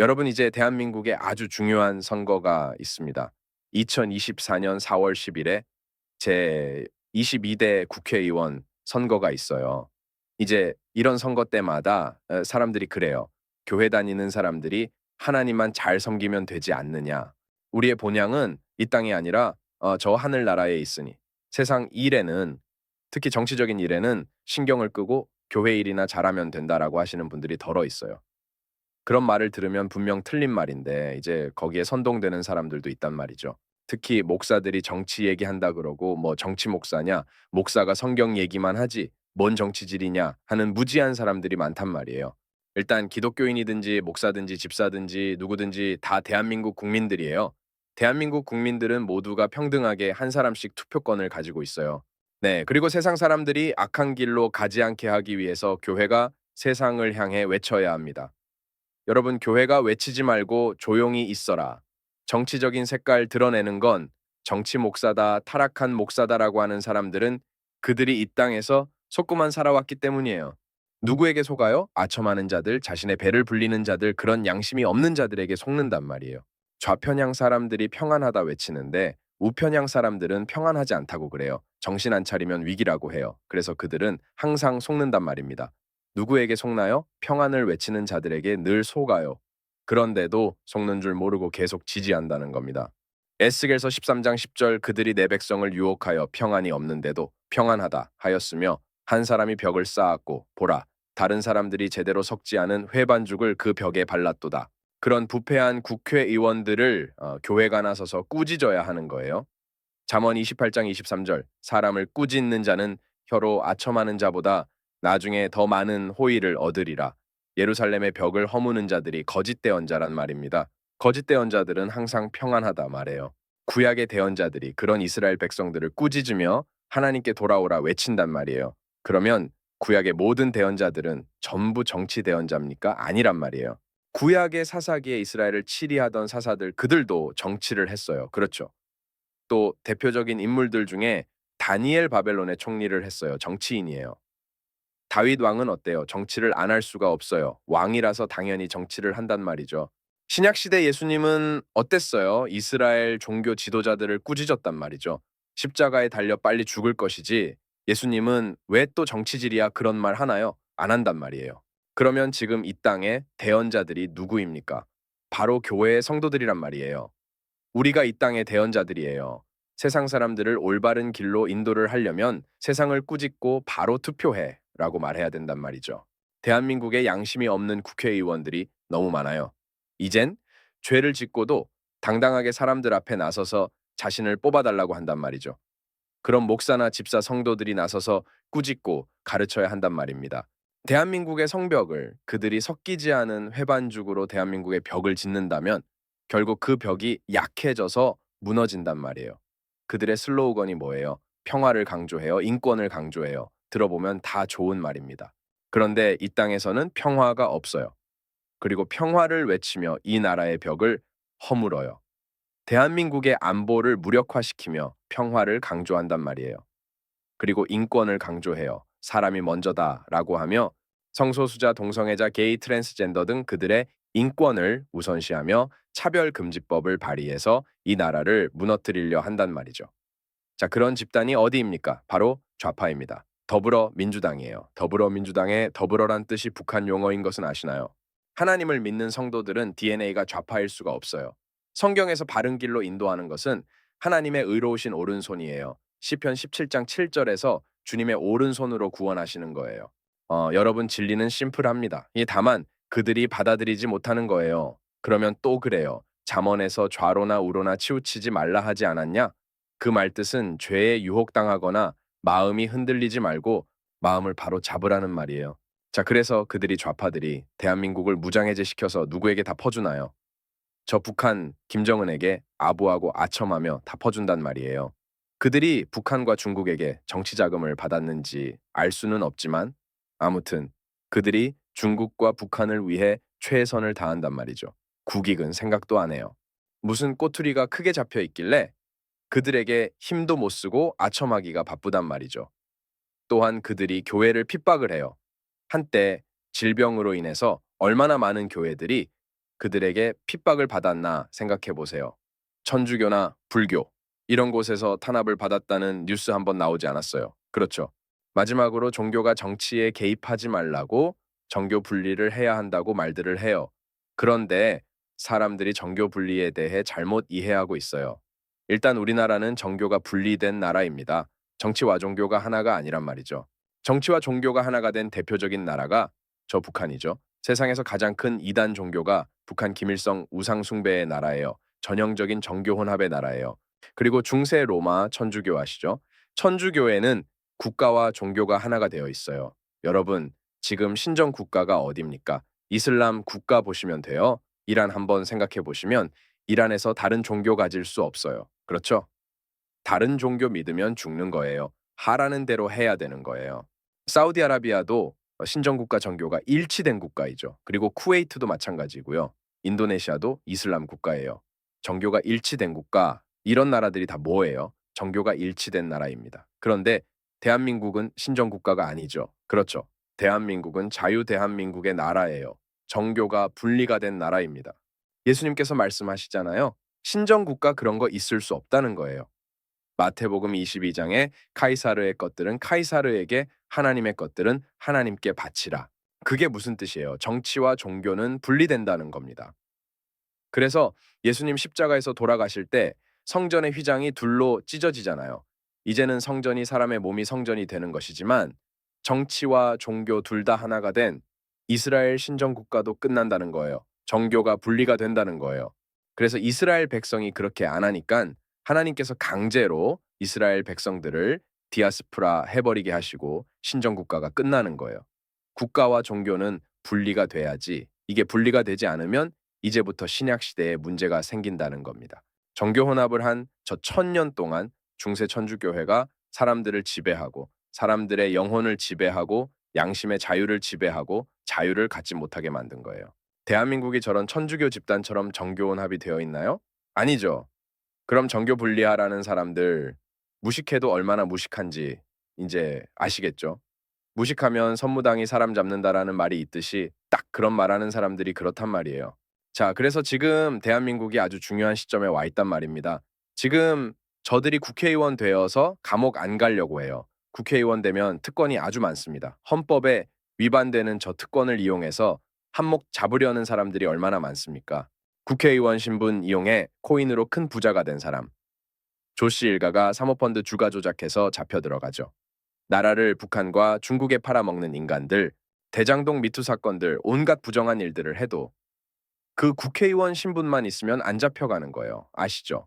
여러분 이제 대한민국에 아주 중요한 선거가 있습니다. 2024년 4월 10일에 제 22대 국회의원 선거가 있어요. 이제 이런 선거 때마다 어, 사람들이 그래요. 교회 다니는 사람들이 하나님만 잘 섬기면 되지 않느냐. 우리의 본향은 이 땅이 아니라 어, 저 하늘 나라에 있으니 세상 일에는 특히 정치적인 일에는 신경을 끄고 교회 일이나 잘하면 된다라고 하시는 분들이 덜어 있어요. 그런 말을 들으면 분명 틀린 말인데 이제 거기에 선동되는 사람들도 있단 말이죠. 특히 목사들이 정치 얘기한다 그러고 뭐 정치 목사냐, 목사가 성경 얘기만 하지 뭔 정치질이냐 하는 무지한 사람들이 많단 말이에요. 일단 기독교인이든지 목사든지 집사든지 누구든지 다 대한민국 국민들이에요. 대한민국 국민들은 모두가 평등하게 한 사람씩 투표권을 가지고 있어요. 네, 그리고 세상 사람들이 악한 길로 가지 않게 하기 위해서 교회가 세상을 향해 외쳐야 합니다. 여러분, 교회가 외치지 말고 조용히 있어라. 정치적인 색깔 드러내는 건 정치 목사다, 타락한 목사다라고 하는 사람들은 그들이 이 땅에서 속고만 살아왔기 때문이에요. 누구에게 속아요? 아첨하는 자들, 자신의 배를 불리는 자들, 그런 양심이 없는 자들에게 속는단 말이에요. 좌편향 사람들이 평안하다 외치는데 우편향 사람들은 평안하지 않다고 그래요. 정신 안 차리면 위기라고 해요. 그래서 그들은 항상 속는단 말입니다. 누구에게 속나요? 평안을 외치는 자들에게 늘 속아요. 그런데도 속는 줄 모르고 계속 지지한다는 겁니다. 에스겔서 13장 10절 그들이 내 백성을 유혹하여 평안이 없는데도 평안하다 하였으며 한 사람이 벽을 쌓았고 보라 다른 사람들이 제대로 석지 않은 회반죽을 그 벽에 발랐도다. 그런 부패한 국회의원들을 어, 교회가 나서서 꾸짖어야 하는 거예요. 잠언 28장 23절 사람을 꾸짖는 자는 혀로 아첨하는 자보다 나중에 더 많은 호의를 얻으리라. 예루살렘의 벽을 허무는 자들이 거짓 대언자란 말입니다. 거짓 대언자들은 항상 평안하다 말해요. 구약의 대언자들이 그런 이스라엘 백성들을 꾸짖으며 하나님께 돌아오라 외친단 말이에요. 그러면 구약의 모든 대언자들은 전부 정치 대언자입니까? 아니란 말이에요. 구약의 사사기에 이스라엘을 치리하던 사사들 그들도 정치를 했어요. 그렇죠. 또 대표적인 인물들 중에 다니엘 바벨론의 총리를 했어요. 정치인이에요. 다윗 왕은 어때요? 정치를 안 할 수가 없어요. 왕이라서 당연히 정치를 한단 말이죠. 신약 시대 예수님은 어땠어요? 이스라엘 종교 지도자들을 꾸짖었단 말이죠. 십자가에 달려 빨리 죽을 것이지 예수님은 왜 또 정치질이야 그런 말 하나요? 안 한단 말이에요. 그러면 지금 이 땅에 대언자들이 누구입니까? 바로 교회의 성도들이란 말이에요. 우리가 이 땅의 대언자들이에요. 세상 사람들을 올바른 길로 인도를 하려면 세상을 꾸짖고 바로 투표해 라고 말해야 된단 말이죠. 대한민국에 양심이 없는 국회의원들이 너무 많아요. 이젠 죄를 짓고도 당당하게 사람들 앞에 나서서 자신을 뽑아달라고 한단 말이죠. 그럼 목사나 집사 성도들이 나서서 꾸짖고 가르쳐야 한단 말입니다. 대한민국의 성벽을 그들이 섞이지 않은 회반죽으로 대한민국의 벽을 짓는다면 결국 그 벽이 약해져서 무너진단 말이에요. 그들의 슬로건이 뭐예요? 평화를 강조해요. 인권을 강조해요. 들어보면 다 좋은 말입니다. 그런데 이 땅에서는 평화가 없어요. 그리고 평화를 외치며 이 나라의 벽을 허물어요. 대한민국의 안보를 무력화시키며 평화를 강조한단 말이에요. 그리고 인권을 강조해요. 사람이 먼저다라고 하며 성소수자, 동성애자, 게이, 트랜스젠더 등 그들의 인권을 우선시하며 차별금지법을 발의해서 이 나라를 무너뜨리려 한단 말이죠. 자, 그런 집단이 어디입니까? 바로 좌파입니다. 더불어민주당이에요. 더불어민주당의 더불어란 뜻이 북한 용어인 것은 아시나요? 하나님을 믿는 성도들은 DNA가 좌파일 수가 없어요. 성경에서 바른 길로 인도하는 것은 하나님의 의로우신 오른손이에요. 시편 17장 7절에서 주님의 오른손으로 구원하시는 거예요. 어, 여러분 진리는 심플합니다. 이 다만 그들이 받아들이지 못하는 거예요. 그러면 또 그래요. 잠언에서 좌로나 우로나 치우치지 말라 하지 않았냐? 그 말뜻은 죄에 유혹당하거나 마음이 흔들리지 말고 마음을 바로 잡으라는 말이에요. 자, 그래서 그들이 좌파들이 대한민국을 무장해제 시켜서 누구에게 다 퍼주나요? 저 북한 김정은에게 아부하고 아첨하며 다 퍼준단 말이에요. 그들이 북한과 중국에게 정치 자금을 받았는지 알 수는 없지만 아무튼 그들이 중국과 북한을 위해 최선을 다한단 말이죠. 국익은 생각도 안 해요. 무슨 꼬투리가 크게 잡혀 있길래 그들에게 힘도 못 쓰고 아첨하기가 바쁘단 말이죠. 또한 그들이 교회를 핍박을 해요. 한때 질병으로 인해서 얼마나 많은 교회들이 그들에게 핍박을 받았나 생각해 보세요. 천주교나 불교 이런 곳에서 탄압을 받았다는 뉴스 한번 나오지 않았어요. 그렇죠. 마지막으로 종교가 정치에 개입하지 말라고 정교 분리를 해야 한다고 말들을 해요. 그런데 사람들이 정교 분리에 대해 잘못 이해하고 있어요. 일단 우리나라는 정교가 분리된 나라입니다. 정치와 종교가 하나가 아니란 말이죠. 정치와 종교가 하나가 된 대표적인 나라가 저 북한이죠. 세상에서 가장 큰 이단 종교가 북한 김일성 우상 숭배의 나라예요. 전형적인 정교 혼합의 나라예요. 그리고 중세 로마 천주교 아시죠? 천주교에는 국가와 종교가 하나가 되어 있어요. 여러분, 지금 신정 국가가 어디입니까? 이슬람 국가 보시면 돼요. 이란 한번 생각해 보시면 이란에서 다른 종교 가질 수 없어요. 그렇죠? 다른 종교 믿으면 죽는 거예요. 하라는 대로 해야 되는 거예요. 사우디아라비아도 신정국가 정교가 일치된 국가이죠. 그리고 쿠웨이트도 마찬가지고요. 인도네시아도 이슬람 국가예요. 정교가 일치된 국가 이런 나라들이 다 뭐예요? 정교가 일치된 나라입니다. 그런데 대한민국은 신정국가가 아니죠. 그렇죠. 대한민국은 자유 대한민국의 나라예요. 정교가 분리가 된 나라입니다. 예수님께서 말씀하시잖아요. 신정국가 그런 거 있을 수 없다는 거예요. 마태복음 22장에 카이사르의 것들은 카이사르에게 하나님의 것들은 하나님께 바치라. 그게 무슨 뜻이에요? 정치와 종교는 분리된다는 겁니다. 그래서 예수님 십자가에서 돌아가실 때 성전의 휘장이 둘로 찢어지잖아요. 이제는 성전이 사람의 몸이 성전이 되는 것이지만 정치와 종교 둘 다 하나가 된 이스라엘 신정 국가도 끝난다는 거예요. 정교가 분리가 된다는 거예요. 그래서 이스라엘 백성이 그렇게 안 하니까 하나님께서 강제로 이스라엘 백성들을 디아스프라 해버리게 하시고 신정 국가가 끝나는 거예요. 국가와 종교는 분리가 돼야지 이게 분리가 되지 않으면 이제부터 신약 시대에 문제가 생긴다는 겁니다. 정교 혼합을 한 저 천년 동안 중세 천주교회가 사람들을 지배하고 사람들의 영혼을 지배하고 양심의 자유를 지배하고 자유를 갖지 못하게 만든 거예요. 대한민국이 저런 천주교 집단처럼 정교 혼합이 되어 있나요? 아니죠. 그럼 정교 분리하라는 사람들 무식해도 얼마나 무식한지 이제 아시겠죠? 무식하면 선무당이 사람 잡는다라는 말이 있듯이 딱 그런 말하는 사람들이 그렇단 말이에요. 자, 그래서 지금 대한민국이 아주 중요한 시점에 와 있단 말입니다. 지금 저들이 국회의원 되어서 감옥 안 가려고 해요. 국회의원 되면 특권이 아주 많습니다. 헌법에 위반되는 저 특권을 이용해서 한몫 잡으려는 사람들이 얼마나 많습니까? 국회의원 신분 이용해 코인으로 큰 부자가 된 사람. 조씨 일가가 사모펀드 주가 조작해서 잡혀 들어가죠. 나라를 북한과 중국에 팔아먹는 인간들, 대장동 미투 사건들, 온갖 부정한 일들을 해도 그 국회의원 신분만 있으면 안 잡혀가는 거예요. 아시죠?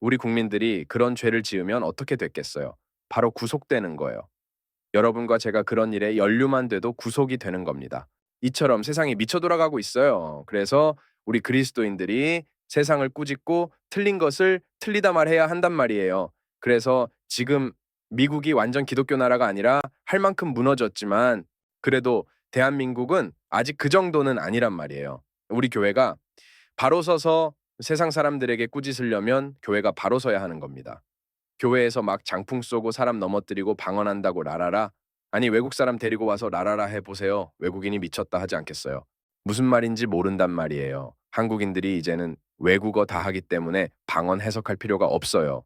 우리 국민들이 그런 죄를 지으면 어떻게 됐겠어요? 바로 구속되는 거예요. 여러분과 제가 그런 일에 연루만 돼도 구속이 되는 겁니다. 이처럼 세상이 미쳐 돌아가고 있어요. 그래서 우리 그리스도인들이 세상을 꾸짖고 틀린 것을 틀리다 말해야 한단 말이에요. 그래서 지금 미국이 완전 기독교 나라가 아니라 할 만큼 무너졌지만 그래도 대한민국은 아직 그 정도는 아니란 말이에요. 우리 교회가 바로 서서 세상 사람들에게 꾸짖으려면 교회가 바로 서야 하는 겁니다. 교회에서 막 장풍 쏘고 사람 넘어뜨리고 방언한다고 라라라 아니 외국 사람 데리고 와서 라라라 해보세요. 외국인이 미쳤다 하지 않겠어요. 무슨 말인지 모른단 말이에요. 한국인들이 이제는 외국어 다 하기 때문에 방언 해석할 필요가 없어요.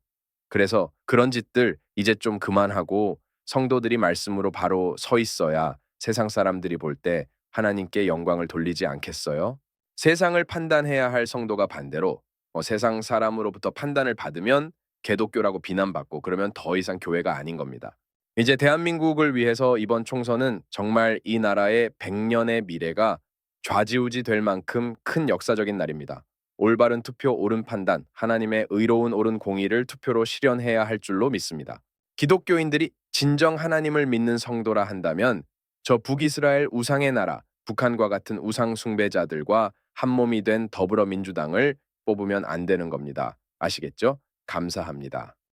그래서 그런 짓들 이제 좀 그만하고 성도들이 말씀으로 바로 서 있어야 세상 사람들이 볼 때 하나님께 영광을 돌리지 않겠어요? 세상을 판단해야 할 성도가 반대로 어, 세상 사람으로부터 판단을 받으면 개독교라고 비난받고 그러면 더 이상 교회가 아닌 겁니다. 이제 대한민국을 위해서 이번 총선은 정말 이 나라의 100년의 미래가 좌지우지 될 만큼 큰 역사적인 날입니다. 올바른 투표, 옳은 판단, 하나님의 의로운 옳은 공의를 투표로 실현해야 할 줄로 믿습니다. 기독교인들이 진정 하나님을 믿는 성도라 한다면 저 북이스라엘 우상의 나라, 북한과 같은 우상 숭배자들과 한 몸이 된 더불어민주당을 뽑으면 안 되는 겁니다. 아시겠죠? 감사합니다.